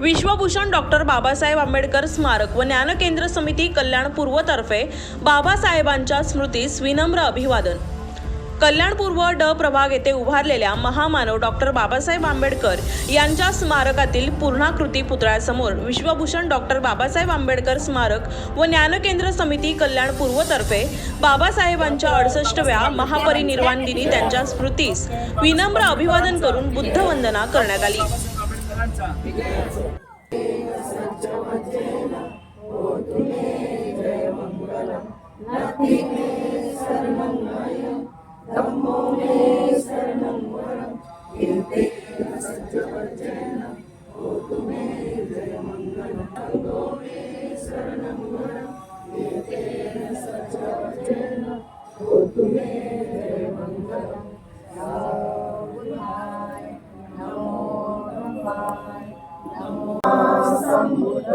Vishwabhushan doctor Babasaheb Ambedkar स्मारक व ज्ञानकेंद्र समिती कल्याण पूर्वतर्फे बाबासाहेबांच्या स्मृतीस विनम्र अभिवादन. कल्याण पूर्व ड प्रभाग येथे उभारलेल्या महामानव डॉक्टर बाबासाहेब आंबेडकर यांच्या स्मारकातील पूर्णाकृती पुतळ्यासमोर विश्वभूषण डॉक्टर बाबासाहेब आंबेडकर स्मारक व ज्ञानकेंद्र समिती कल्याण पूर्वतर्फे बाबासाहेबांच्या अडसष्टव्या महापरिनिर्वाण दिनी त्यांच्या स्मृतीस विनम्र अभिवादन करून बुद्धवंदना करण्यात आली. वालवन्दाङ्गुनोपेतं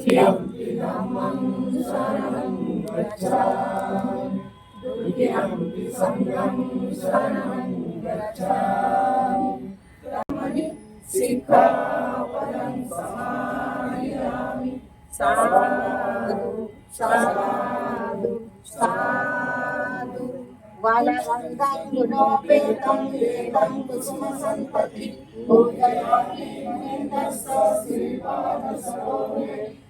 महेन्द्रस्य श्रीपादसरोजे पूजे बुद्धं कुसुमेन वेदं पूयेन वेदेन लवायुमुखं पुष्पं विलायति यथायुधं यत्काययाति विलासभावं पूर्णता जीर्णस्तुतिजायता उदारिका गतिका मार्गसाजा राष्ट्रघटनावृत्ती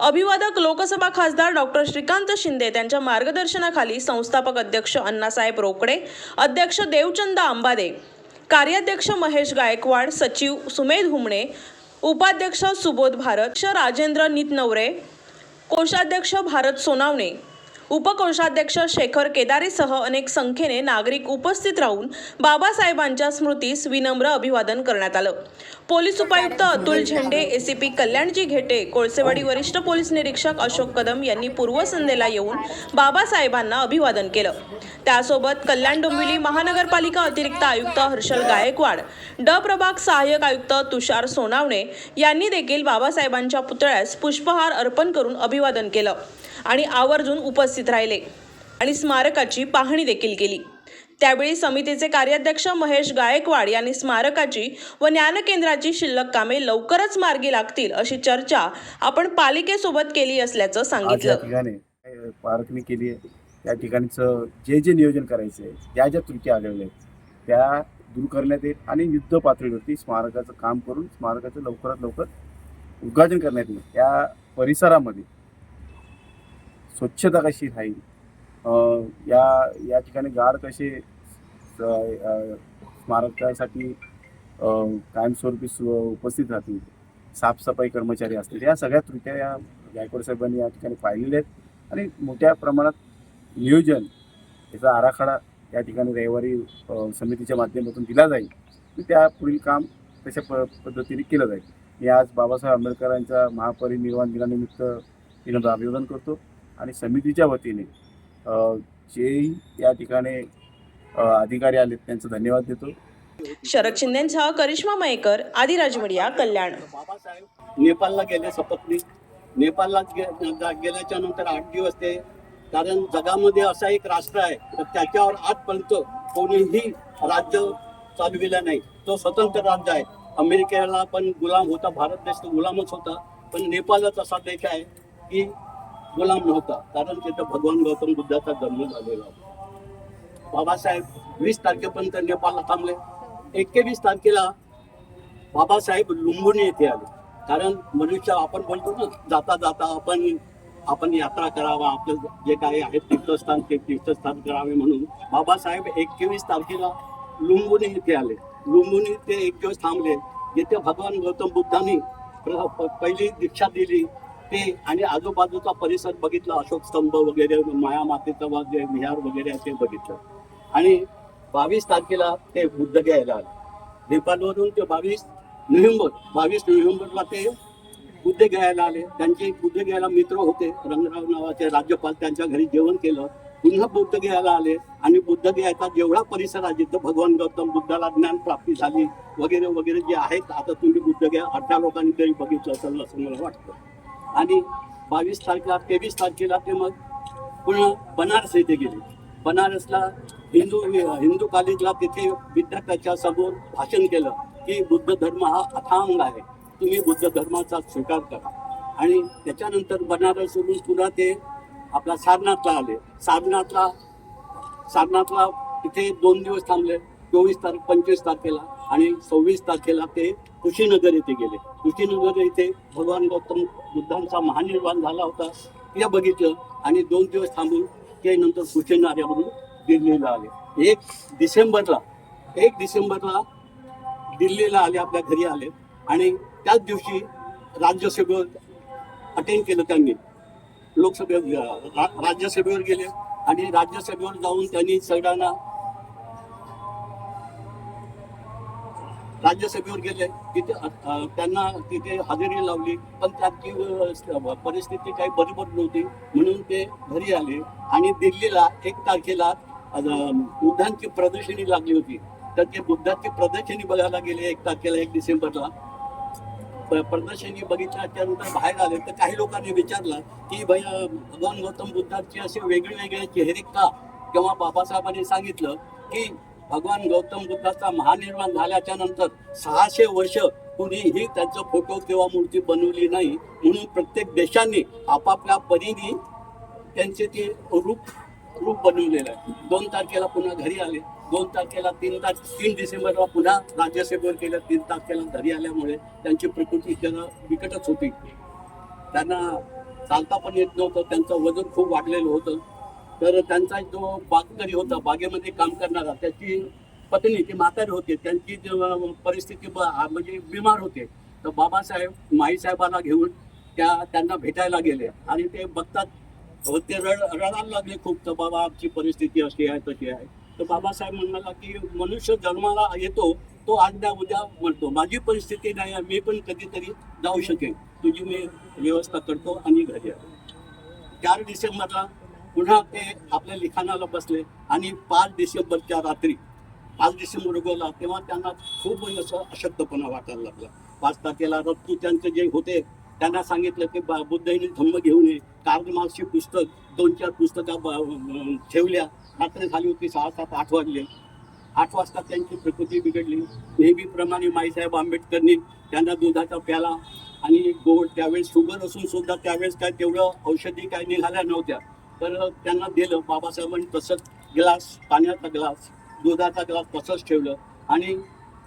अभिवादक लोकसभा खासदार डॉक्टर श्रीकांत शिंदे त्यांच्या मार्गदर्शनाखाली संस्थापक अध्यक्ष अण्णासाहेब रोकडे अध्यक्ष देवचंद आंबादे कार्याध्यक्ष महेश गायकवाड सचिव सुमेध हुमणे उपाध्यक्ष सुबोध भारत राजेंद्र नितनवरे कोषाध्यक्ष भारत सोनावणे उपकोषाध्यक्ष शेखर केदारेसह अनेक संख्येने नागरिक उपस्थित राहून बाबासाहेबांच्या स्मृतीस विनम्र अभिवादन करण्यात आलं. पोलीस उपायुक्त अतुल झेंडे एसीपी कल्याणजी घेटे कोळसेवाडी वरिष्ठ पोलीस निरीक्षक अशोक कदम यांनी पूर्वसंध्येला येऊन बाबासाहेबांना अभिवादन केलं. त्यासोबत कल्याण डोंबिवली महानगरपालिका अतिरिक्त आयुक्त हर्षल गायकवाड ड प्रभाग सहाय्यक आयुक्त तुषार सोनावणे यांनी देखील बाबासाहेबांच्या पुतळ्यास पुष्पहार अर्पण करून अभिवादन केलं. आणि आवर्जून उपस्थित राहिले आणि स्मारकाची पाहणी देखील केली. त्यावेळी समितीचे कार्याध्यक्ष महेश गायकवाड यांनी स्मारकाची व ज्ञान केंद्राची शिल्लक कामे लवकरच मार्गी लागतील अशी चर्चा आपण पालिकेसोबत केली असल्याचं सांगितलं. पारखणी केली आहे. त्या ठिकाणचं जे जे नियोजन करायचं आहे ज्या ज्या त्रुटी आढळल्या आहेत त्या दूर करण्यात येईल आणि युद्ध पातळीवरती स्मारकाचं काम करून स्मारकाचं लवकरात लवकर उद्घाटन करण्यात येईल. त्या परिसरामध्ये स्वच्छता कशी राहील? या या ठिकाणी गाड कसे स्मारकासाठी कायमस्वरूपी सु उपस्थित राहतील? साफसफाई कर्मचारी असतील? या सगळ्या त्रुट्या या गायकवाड साहेबांनी या ठिकाणी पाहिलेल्या आहेत. आणि मोठ्या प्रमाणात नियोजन याचा आराखडा या ठिकाणी रविवारी समितीच्या माध्यमातून दिला जाईल. त्या पुढील काम तशा प पद्धतीने केलं जाईल. मी आज बाबासाहेब आंबेडकरांच्या महापरिनिर्वाण दिनानिमित्त विनम्र अभिवादन करतो. आणि समितीच्या वतीने जेही या ठिकाणी अधिकारी आलेत त्यांचं धन्यवाद देतो. शरद शिंदेसह करिश्मा मयेकर आदिराज मीडिया कल्याण. बाबासाहेब नेपाळला गेले सपत्नीक नेपाळला गे- जा- गेल्याच्यानंतर आठ दिवस ते कारण जगामध्ये असा एक राष्ट्र आहे तर त्याच्यावर आजपर्यंत कोणीही राज्य चालविलं नाही. तो स्वतंत्र राज्य आहे. अमेरिकेला पण गुलाम होता भारत देश तर गुलामच होता पण नेपाळच असा देश आहे की गुलाम नव्हता. कारण तिथं भगवान गौतम बुद्धाचा जन्म झालेला होता. बाबासाहेब वीस तारखेपर्यंत नेपाळला थांबले. एकवीस तारखेला बाबासाहेब लुंबुनी येथे आले. कारण मनुष्य आपण बोलतो ना जाता जाता आपण आपण यात्रा करावा आपलं जे काही आहे तीर्थस्थान ते तीर्थस्थान करावे म्हणून बाबासाहेब एकवीस तारखेला लुंबुनी येथे आले. लुंबुनी ते एक दिवस थांबले. जिथे भगवान गौतम बुद्धांनी पहिली दीक्षा दिली ते आणि आजूबाजूचा परिसर बघितला अशोक स्तंभ वगैरे माया मातेचं जे विहार वगैरे ते बघितलं. आणि बावीस तारखेला ते बुद्ध घ्यायला आले. नेपाळवरून ते बावीस नोव्हेंबर बावीस नोव्हेंबरला ते बुद्ध घ्यायला आले. त्यांचे बुद्ध घ्यायला मित्र होते रंगराव नावाचे राज्यपाल त्यांच्या घरी जेवण केलं. पुन्हा बुद्ध घ्यायला आले आणि बुद्ध घ्यायचा जेवढा परिसर आहे जिथं भगवान गौतम बुद्धाला ज्ञान प्राप्ती झाली वगैरे वगैरे जे आहेत आता तुम्ही बुद्ध घ्या अठरा लोकांनी तरी बघितलं असेल असं मला वाटतं. आणि बावीस तारखेला तेवीस तारखेला ते मग पुन्हा बनारस येथे गेले. बनारसला हिंदू हिंदू कॉलेजला तिथे विद्यार्थ्याच्या समोर भाषण केलं की बुद्ध धर्म हा अथांग आहे. तुम्ही बुद्ध धर्माचा स्वीकार करा. आणि त्याच्यानंतर बनारसवरून पुन्हा ते आपला सारनाथला आले. सारनाथला सारनाथला तिथे दोन दिवस थांबले. चोवीस तारीख पंचवीस तारखेला आणि सव्वीस तारखेला ते कुशीनगर येथे गेले. कुशीनगर येथे भगवान गौतम बुद्धांचा महानिर्वाण झाला होता. ते बघितलं आणि दोन दिवस थांबून ते नंतर कुशीनार्यावरून दिल्लीला आले. एक डिसेंबरला एक डिसेंबरला दिल्लीला आले आपल्या घरी आले. आणि त्याच दिवशी राज्यसभेवर अटेंड केलं त्यांनी. लोकसभेवर रा- राज्यसभेवर गेले. आणि राज्यसभेवर जाऊन त्यांनी सगळ्यांना राज्यसभेवर गेले तिथे त्यांना तिथे हजेरी लावली पण त्यांची परिस्थिती काही बरोबर नव्हती म्हणून ते घरी आले आणि दिल्लीला एक तारखेला बुद्धांची प्रदर्शनी लागली होती. तर ते बुद्धांची प्रदर्शनी बघायला गेले एक तारखेला एक डिसेंबरला. प्रदर्शनी बघितल्याच्या नंतर बाहेर आले. तर काही लोकांनी विचारलं की भाई भगवान गौतम बुद्धांचे असे वेगळे वेगळे चेहरे का? किंवा बाबासाहेबांनी सांगितलं की भगवान गौतम बुद्धाचा महानिर्वाण झाल्याच्यानंतर सहाशे वर्ष कुणीही त्यांचं फोटो किंवा मूर्ती बनवली नाही म्हणून प्रत्येक देशांनी आपापल्या परीने त्यांचे ते रूप रूप बनवलेलं आहे. दोन तारखेला पुन्हा घरी आले दोन तारखेला तीन तारख तीन डिसेंबरला पुन्हा राज्यसभेवर केलं तीन तारखेला घरी आल्यामुळे त्यांची प्रकृती जरा बिकटच होती. त्यांना चालता पण येत नव्हतं त्यांचं वजन खूप वाढलेलं होतं. तर त्यांचा जो बागकरी होता बागेमध्ये काम करणारा त्याची पत्नी ती म्हातारी होते. त्यांची परिस्थिती ब- म्हणजे बिमार होते. तर बाबासाहेब माईसाहेबाला घेऊन त्या त्यांना भेटायला गेले. आणि ते बघतात ते रड रडायला लागले खूप. तर बाबा आमची परिस्थिती अशी आहे तशी आहे. तर बाबासाहेब म्हणाला की मनुष्य जन्माला येतो तो आज उद्या म्हणतो. माझी परिस्थिती नाही आहे मी पण कधीतरी जाऊ शकेन. तुझी मी व्यवस्था करतो आणि घरी आलो. चार डिसेंबरला पुन्हा ते आपल्या लिखाणाला बसले आणि पाच डिसेंबरच्या रात्री पाच डिसेंबर उगवला तेव्हा त्यांना खूप असं अशक्तपणा वाटायला लागला. पाच तारखेला रत्तू त्यांचे जे होते त्यांना सांगितलं की बा- बुद्धईने धम्म घेऊन ये. कार्ल मार्क्सची पुस्तक दोन चार पुस्तकं ठेवल्या. रात्री झाली होती सहा सात आठ वाजले. आठ वाजता त्यांची प्रकृती बिघडली. नेहमीप्रमाणे माईसाहेब आंबेडकरनी त्यांना दुधाचा प्याला आणि गोड त्यावेळेस शुगर असून सुद्धा त्यावेळेस काय तेवढं औषधी काय निघाल्या नव्हत्या. तर त्यांना दिलं. बाबासाहेबांनी तसंच ग्लास पाण्याचा ग्लास दुधाचा ग्लास तसंच ठेवलं. आणि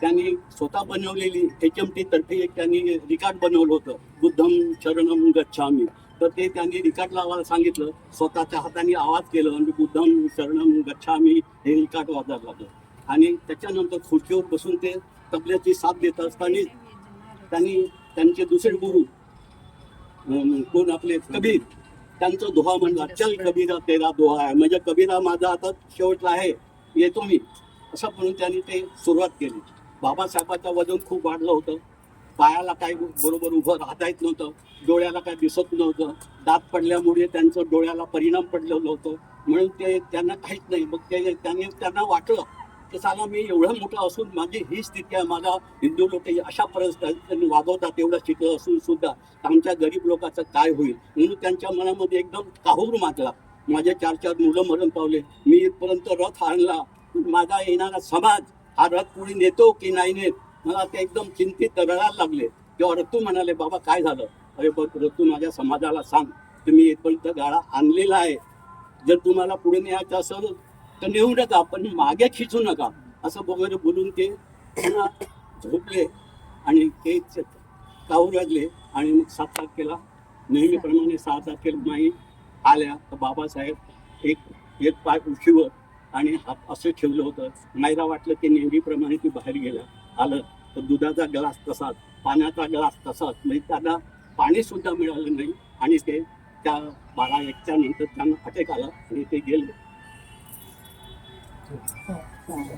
त्यांनी स्वतः बनवलेली एच एम टी तर्फे एक त्यांनी रिकार्ड बनवलं होतं. बुद्धम शरणम गच्छामी. तर ते त्यांनी रिकार्ड लावायला सांगितलं. स्वतःच्या हाताने आवाज केलं आणि बुद्धम शरणम गच्छामी हे रिकार्ड वाजायला लागलं आणि त्याच्यानंतर खुर्चीवर बसून ते तबल्याची साथ देत असताना त्यांनी त्यांचे दुसरे गुरु कोण आपले कबीर त्यांचं दोहा म्हणला चल कबीरा तेरा दोहा आहे. म्हणजे कबीरा माझा आता शेवटला आहे. येतो मी. असं म्हणून त्यांनी ते सुरुवात केली. बाबासाहेबाचं वजन खूप वाढलं होतं. पायाला काय बरोबर उभं राहता येत नव्हतं. डोळ्याला काय दिसत नव्हतं. दात पडल्यामुळे त्यांचं डोळ्याला परिणाम पडलेलं होतं. म्हणून ते त्यांना काहीच नाही. मग ते त्यांनी त्यांना वाटलं की साला मी एवढं मोठं असून माझी ही स्थिती आहे. माझा हिंदू लोक अशा परिस्थिती वागवतात एवढं शिकलं असून सुद्धा आमच्या गरीब लोकांचं काय होईल? म्हणून त्यांच्या मनामध्ये एकदम काहूर मागला माझे चार चार मुलं मरण पावले. मी इथपर्यंत रथ आणला. माझा येणारा समाज हा रथ पुढे नेतो की नाही नेत? मला ते एकदम चिंतित रडायला लागले. तेव्हा रत्तू म्हणाले बाबा काय झालं? अरे बघ रत्तू माझ्या समाजाला सांग. तुम्ही इथपर्यंत गाळा आणलेला आहे. जर तुम्हाला पुढे न्यायचं असेल तर नेऊ नका पण मागे खिचू नका असं वगैरे बोलून ते त्यांना झोपले आणि ते काऊ लागले आणि मग सात तारखेला नेहमीप्रमाणे सहा तारखेला नाही आल्या. तर बाबासाहेब एक एक पाय उशीवर आणि हात असं ठेवलं होतं. मायरा वाटलं की नेहमीप्रमाणे ती बाहेर गेला आलं तर दुधाचा ग्लास तसाच पाण्याचा ग्लास तसाच. म्हणजे त्यांना पाणी सुद्धा मिळालं नाही आणि ते त्या बारा एकच्या नंतर त्यांना अटॅक आला आणि ते गेले. हो, हो.